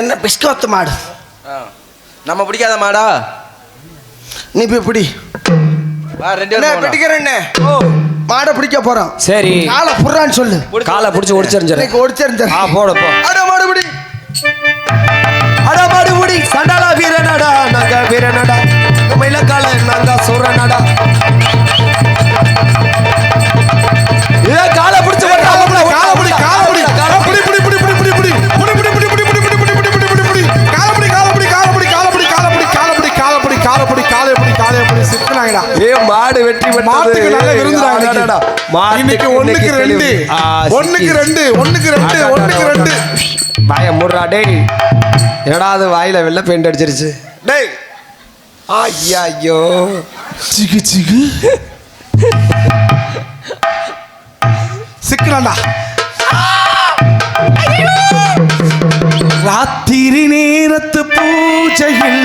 என்ன பிஸ்கோத்து மாடு. நம்ம பிடிக்காத மாடா? நீ போய் பிடி. வா ரெண்டு என்ன பேரும் போகலாம். பிடிக்கிறேன்னு மாடை பிடிக்க போறோம். சரி. காலை புறான்னு சொல்லு. காலை பிடிச்சி ஒடிச்சிருந்துரு இன்னைக்கு ஒடிச்சிருந்தேன் ஆ போட போ. அட மாடு பிடி. அட மறுபடி சண்டாளா வீரனடா நாங்க வீரனடா. நம்ம இலக்கால நாங்க சொல்றனடா இன்னைக்கு ஒண்ணுக்கு ரெண்டு. ஒண்ணுக்கு சிக்கி. ரெண்டு ஒண்ணுக்கு ரெண்டு ஒண்ணுக்கு ரெண்டு. வாய முடுறா டேய். என்னடா அது வாயில வெள்ளை பெயிண்ட் அடிச்சிருச்சு. டேய். ஐயா ஐயோ சிகு சிகு சிக்கனாண்டா ராத்திரி நேரத்து பூஜையில்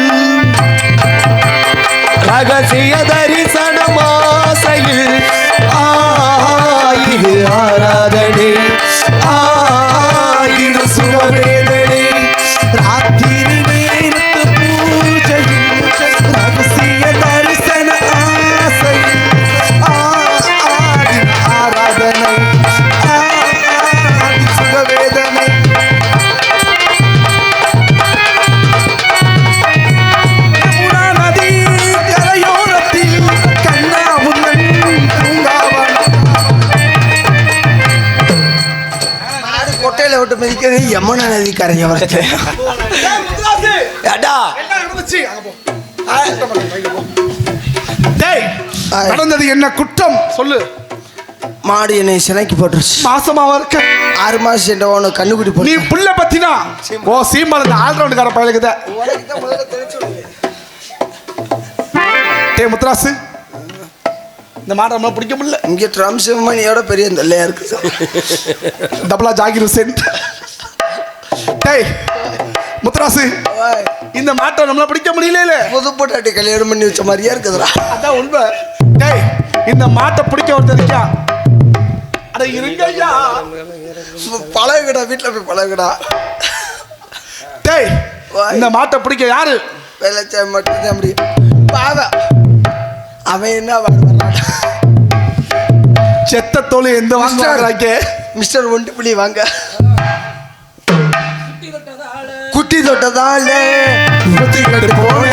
ரகசிய தரிசனமாசையில் இது ஆராதனை. மிதிக்கிறது யமுனா நதி கரையோரத்து ஏடா டேய் நடந்தது என்ன குற்றம்? சொல்லு. மாடு என்னை சினைக்கு போட்டுருச்சு. மாசமாவா இருக்க ஆறு மாசம் என்ற உனக்கு நீ போட்டு புள்ள பத்தினா? ஓ சீமால இந்த ஆல்ரவுண்டுக்கார பயலுக்குத டேய் முத்ராசு இந்த மாடை நம்மளால பிடிக்க முடியல. இங்க ட்ரம் சிவமணியோட பெரிய தொல்லையா இருக்கு. டபுளா ஜாகிர் ஹுசேன். டேய் முத்ராசு இந்த மாட்டை நம்மளால பிடிக்க முடியல புது பொட்டாட்டி கல்யாணம் பண்ணி வச்ச மாதிரியா இருக்குதுடா. அதான் உண்மை. டேய் இந்த மாட்டை பிடிக்க ஒருத்தர் இருக்கா அட இருங்க ஐயா பழகுடா வீட்டில் போய் பழகுடா. டேய் இந்த மாட்டை பிடிக்க யாரு? வெள்ளச்சா மட்டும்தான் முடியும். பாவ அவன் என்ன வாங்க வர்றாடா செத்த தோல் எந்த வாங்குறாங்க? மிஸ்டர் ஒன்று புள்ளி வாங்க. புத்தி தொட்டதாலே. புத்தி கெட்டு போன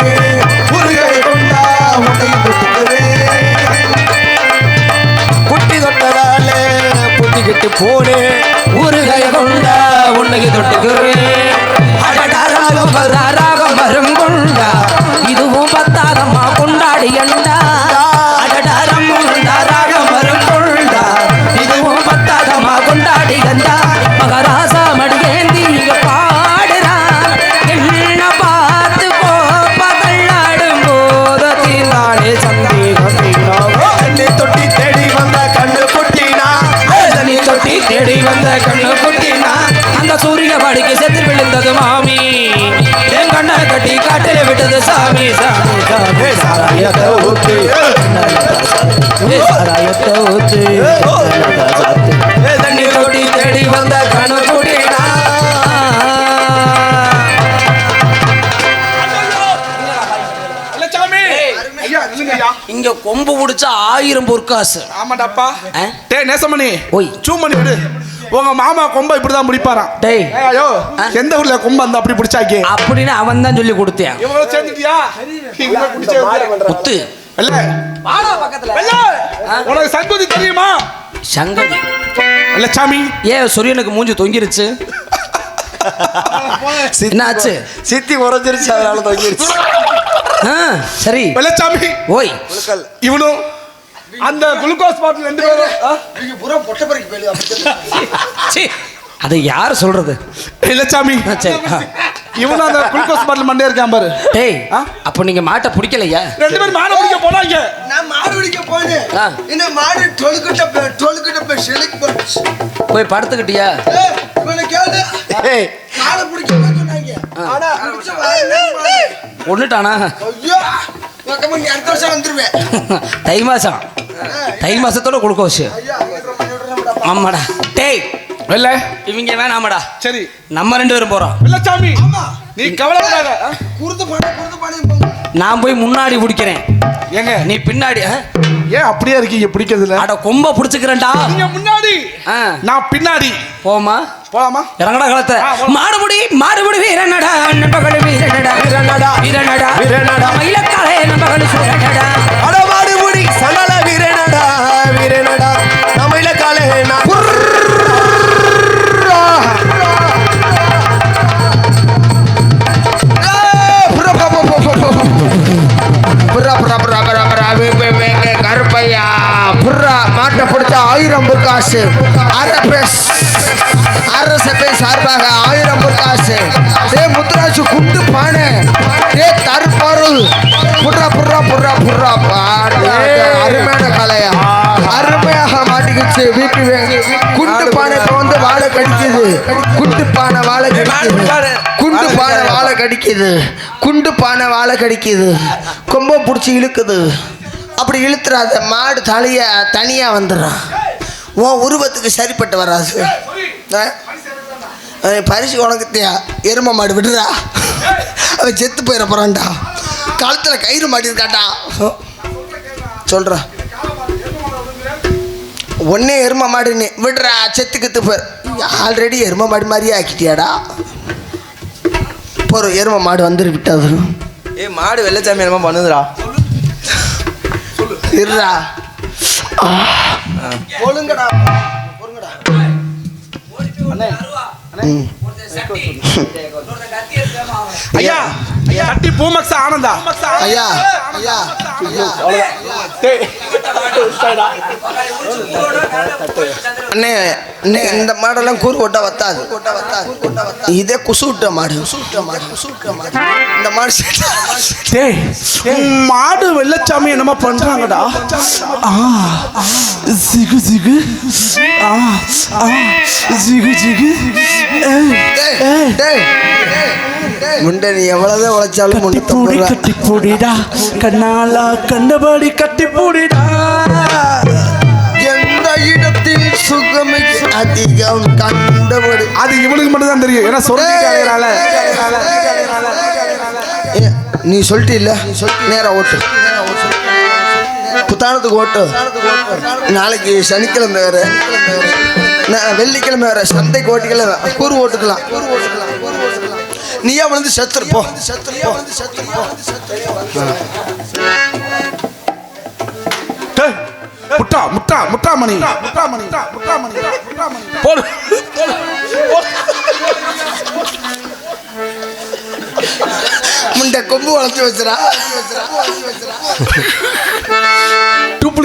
ஐயா இங்க கொம்பு பிடிச்சா ஆயிரம் பொற்காசு. ஆமாடாப்பா? டேய் நேசமணி. ஓய். சூமணி விடு. உங்க மாமா கொம்ப இப்படிதான் முடிப்பாராம் டேய். ஏய், ஐயோ? எந்த ஊர்ல கொம்ப அந்த அப்படி பிடிச்சாக்கே? அப்படின்னு அவன் தான் சொல்லி கொடுத்தேன். இவங்களும் சேர்ந்துட்டியா? குத்து இல்ல வாடா பக்கத்துல. உனக்கு சங்கதி தெரியுமா? சங்கதி. இல்ல சாமி ஏன் சூரியனுக்கு மூஞ்சி தொங்கிருச்சு. என்னாச்சு? சித்தி உறைஞ்சிருச்சு அதனால தொங்கிருச்சு. சரி. வெள்ளச்சாமி. ஓய். இவனும் அந்த குளுக்கோஸ் பாட்டில் ரெண்டு பேரும். ஆ? நீங்க பூரா பொட்டை பறிக்க போயிடுவா சீ, அது யார் சொல்றது? வெள்ளச்சாமி. சரி ஆ. இவனும் அந்த குளுக்கோஸ் பாட்டில் மண்டே இருக்கான் பாரு. டேய் ஆ? அப்போ நீங்க மாட்டை பிடிக்கலையா? ரெண்டு பேரும் மாட பிடிக்க போனாங்க நான் மாடு பிடிக்க போனேன். இந்த மாடு டொலுக்கிட்ட டொலுக்கிட்ட போய் செலுக்கு போச்சு. போய் படுத்துக்கிட்டியா? இவனை கேளு. மாடு பிடிக்க போய் சொன்னாங்க. ஆனா. ஒண்ணுட்டானா? ஐயோ பக்கமா நீ அடுத்த வருஷம் வந்துருவேன். தை மாசம். தை மாசத்தோட குளுக்கோஸ் ஆமாடா. டேய் வெள்ள. இவங்க வேணாமடா. சரி. நம்ம ரெண்டு பேரும் போறோம். வெள்ளச்சாமி நீ கவலைப்படாத? குருத்து பானை குருத்து பானை நான் போய் முன்னாடி பிடிக்கிறேன். ஏங்க நீ பின்னாடி ஆ? ஏன் அப்படியே இருக்கீங்க? பிடிக்கிறதுல அட கொம்ப பிடிச்சுக்கிறேன்டா. நீங்க முன்னாடி. நான் பின்னாடி. போமா போலாமா? இறங்கடா களத்தை. மாடுபுடி மாடுபுடி வீரனடா நம்பகடு வீரனடா வீரனடா வீரனடா. வீரனடா. மயிலக்காலே புர்ரா பாடு அருமையான கலையா அருமையாக மாட்டிக்கிச்சு. வீட்டு குண்டு பானை இப்ப வந்து வாழை கடிக்குது. குண்டு பானை வாழை கடிக்குது. குண்டு பானை வாழை கடிக்குது. குண்டு பானை வாழை கடிக்குது. கொம்பை பிடிச்சி இழுக்குது. அப்படி இழுத்துறாத மாடு தலைய தனியாக வந்துடுறான் உன் உருவத்துக்கு சரிப்பட்டு வராது பரிசு உனக்கு எரும மாடு விடுறா. அவன் செத்து போயிட போகிறான்டா கழுத்தில் கயிறு மாட்டிருக்காட்டா சொல்கிறான் ஒன்னே எரும மாடு நீ விடுறா செத்து கித்து ஆல்ரெடி எரும மாடு மாதிரியே ஆக்கிட்டியாடா. போகிறோம் எரும மாடு வந்துரு விட்டது ஏய் மாடு வெள்ளச்சாமி என்னமோ பண்ணுதுடா. இருடா. ஒழுங்கடா. ம். ஐயா. கட்டி பூமக்ஸ் ஆனந்தா. ஐயா ஐயா. அண்ணே அண்ணே இந்த மாடெல்லாம் கூறு ஓட்டா வத்தாது. இதே குசுவிட்ட மாடு. குசுவிட்ட மாடு மாடு இந்த மாடு டேய் மாடு வெள்ளச்சாமி என்னமோ பண்றாங்கடா. ஆ ஜிகு ஜிகு. ஆ ஆ ஜிகு ஜிகு. ஏய். டேய். முண்டை நீ எவ்வளவுதான் உழைச்சாலும் முன்னூத்தி ரூபா. கட்டிப்பூடிடா கண்ணாலா கண்டபடி கட்டிப்பூடிடா எந்த இடத்தில் சுகமே அதிகம் கண்டபடி. அது இவனுக்கு மட்டும் தான் தெரியும். ஏன்னா ஏ, நீ சொல்லிட்டு இல்ல நேரா ஓட்டு. புத்தானத்துக்கு ஓட்டு. நாளைக்கு சனிக்கிழமை வேற. வெள்ளிக்கிழமை வேற. சந்தைக்கு ஓட்டுக்கலாம் கூறு ஓட்டுக்கலாம். கூறு ஓட்டுக்கலாம். நீயா வந்து செத்துருப்போ செத்துருப்போ முட்டா முட்டா முட்டாமணி. முட்டாமணி முட்டாமணி முட்டாமணி. போடு முண்டை கொம்பு வளர்த்து வச்சுரா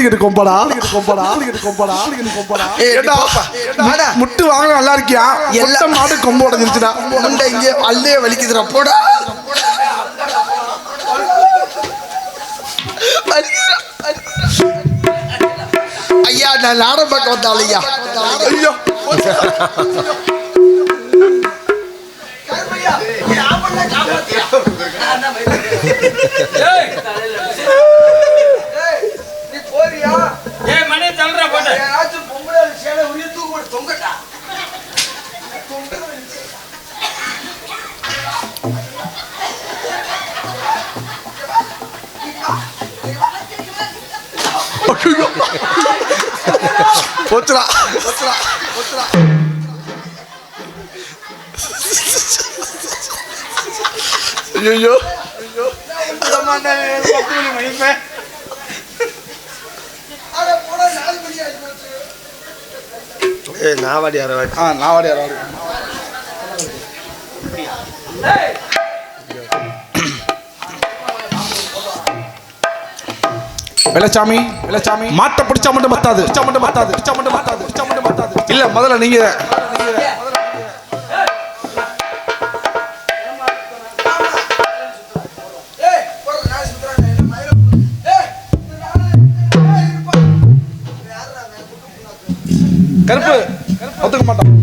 டூப்ளிகேட் கொம்படா கொம்படா கொம்படா கொம்படா ஏய், ஏண்டா, போப்பா. வாடா. முட்டு வாங்க நல்லா இருக்கியா எல்லா- மாடு கொம்பு உடஞ்சிருச்சுடா முண்டை இங்கே அல்லே வலிக்குதுடா போடா. ஐயா நான் நாடகம் பார்க்க வந்தாள் ஐயா ஐயோ ஏய் போச்சுடா ஐயோ நான் வாடி. அரை ஆ நான் வாடி. வெள்ளச்சாமி வெள்ளச்சாமி. மாட்டை பிடிச்சா மட்டும் பத்தாது. பிடிச்சா மட்டும் பத்தாது. பிடிச்சா மட்டும் பத்தாது. பிடிச்சா மட்டும் பத்தாது. இல்ல முதல்ல நீங்க. கருப்பு ஒத்துக்க மாட்டான்.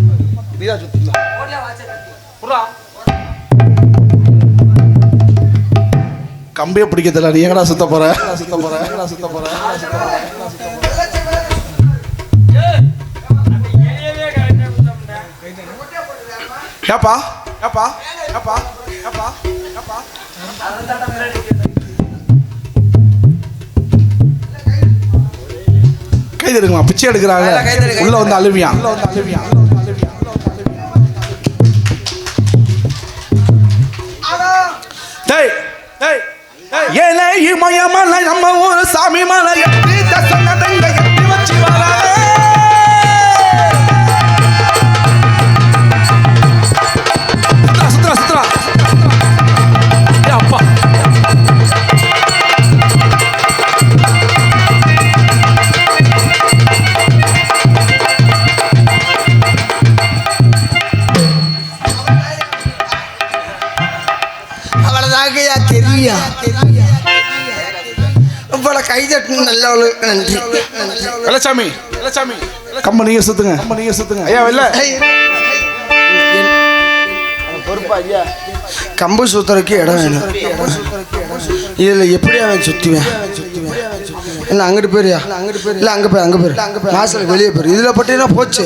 கம்பியை பிடிக்கிறதுல நீ எங்கடா சுத்த போற? சுத்த போற சுத்த போற ஏப்பா ஏப்பா ஏப்பா ஏப்பா ஏப்பா. கை தருங்கம்மா பிச்சை எடுக்கிறாங்க. உள்ள வந்து அழுவியா உள்ள வந்து அழுவியா டேய் டேய் ஏழை மயமலை நம்ம ஊர் சாமி மலை. எப்படி சொன்னதங்க அவ்வளோதாங்கய்யா தெரியும் இவ்வளோ கை தட்டணும் நல்லவளுக்கு நன்றி. வெள்ளச்சாமி வெள்ளச்சாமி. கம்ப நீங்க சுத்துங்க. கம்ப நீங்க சுத்துங்க. ஐயா வெள்ள கம்பு சுத்துறதுக்கு இடம் வேணும். இதில் எப்படி அவன் சுற்றுவேன் இல்லை அங்கிட்டு போயிருயா இல்லை அங்கே போய் அங்கே போயிரு. வாசல் வெளியே போயிரு. இதில் பட்டினா போச்சு.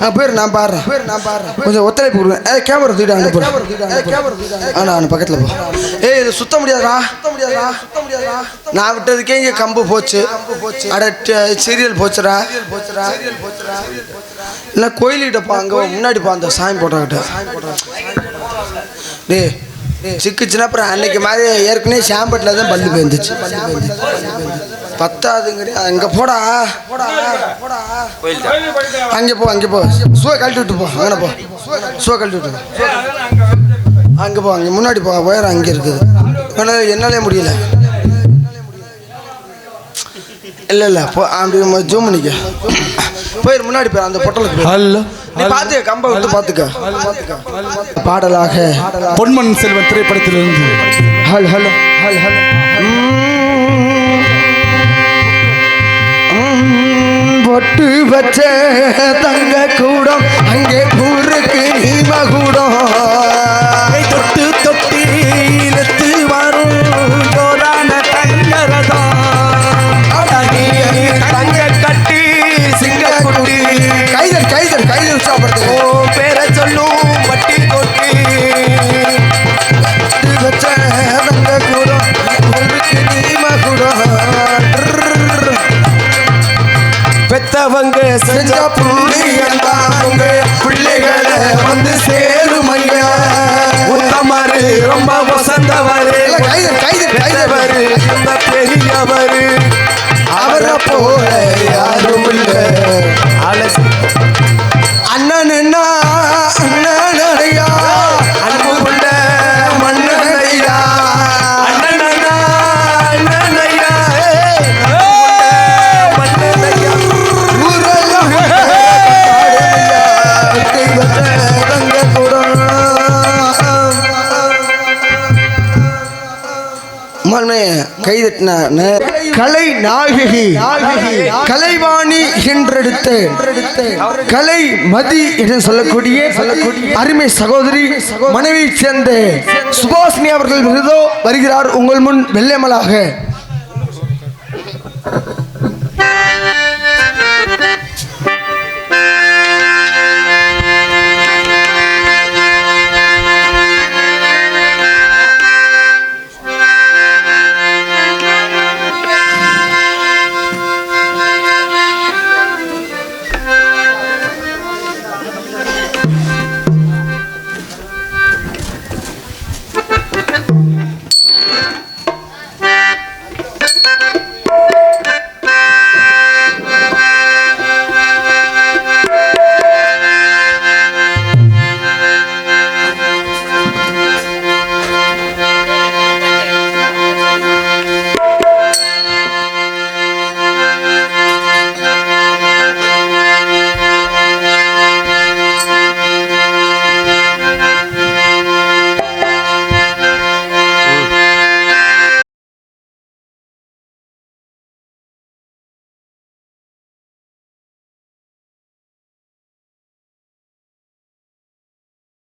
அங்கே போயிரு நான் பாடுறேன். நான் பாடுறேன். கொஞ்சம் ஒத்துழைப்பு கொடுங்க. ஏ கேமரா தூக்கிட்டு அங்கே போயிரு ஆ நான் பக்கத்தில் போ. ஏய் இது சுத்த முடியாதா சுத்த முடியாதா சுத்த முடியாதா நான் விட்டதுக்கே இங்கே கம்பு போச்சு. அட சீரியல் போச்சுடா. போச்சுடா. இல்லை கோயில்கிட்ட பா. அங்கே முன்னாடி பா அந்த சாமி போட்டோக்கிட்ட. டேய் சிக்குச்சுன்னா அப்புறம் அன்னைக்கு மாதிரி ஏற்கனவே ஷாம்பட்டில் தான் பல்லு பேந்துச்சு. பத்தாதுங்கிறீ அங்கே போடா. போடா போடா அங்கே போ அங்கே போ. சுவை கழட்டி விட்டு போ. அங்கே போ. சுவை கழட்டி விட்டு அங்கே போ அங்கே முன்னாடி போ. உயரம் அங்கே இருக்குது. ஆனால் என்னாலே முடியல. இல்லை இல்லை போ அப்படி ஜூம் பண்ணிக்க. போயிரு முன்னாடி போய் அந்த பொட்டலுக்கு. ஹலோ நீ பார்த்துக்க கம்பை விட்டு பார்த்துக்க பாடலாக. பொன்மன் செல்வன் திரைப்படத்திலிருந்து. ஹல் ஹலோ ஹல் ஹலோ. பொட்டு வச்ச தங்க கூடம் அங்கே ஊருக்கு நீம கூடம் உத்தமரு ரொம்ப வசந்தவர். கைதட்டின கலை நாயகி கலைவாணி என்றெடுத்த கலை மதி என்று சொல்லக்கூடிய அருமை சகோதரி மனைவியை சேர்ந்த சுபாஷினி அவர்கள் விருதோ வருகிறார் உங்கள் முன் வெள்ளைமலாக Hmm.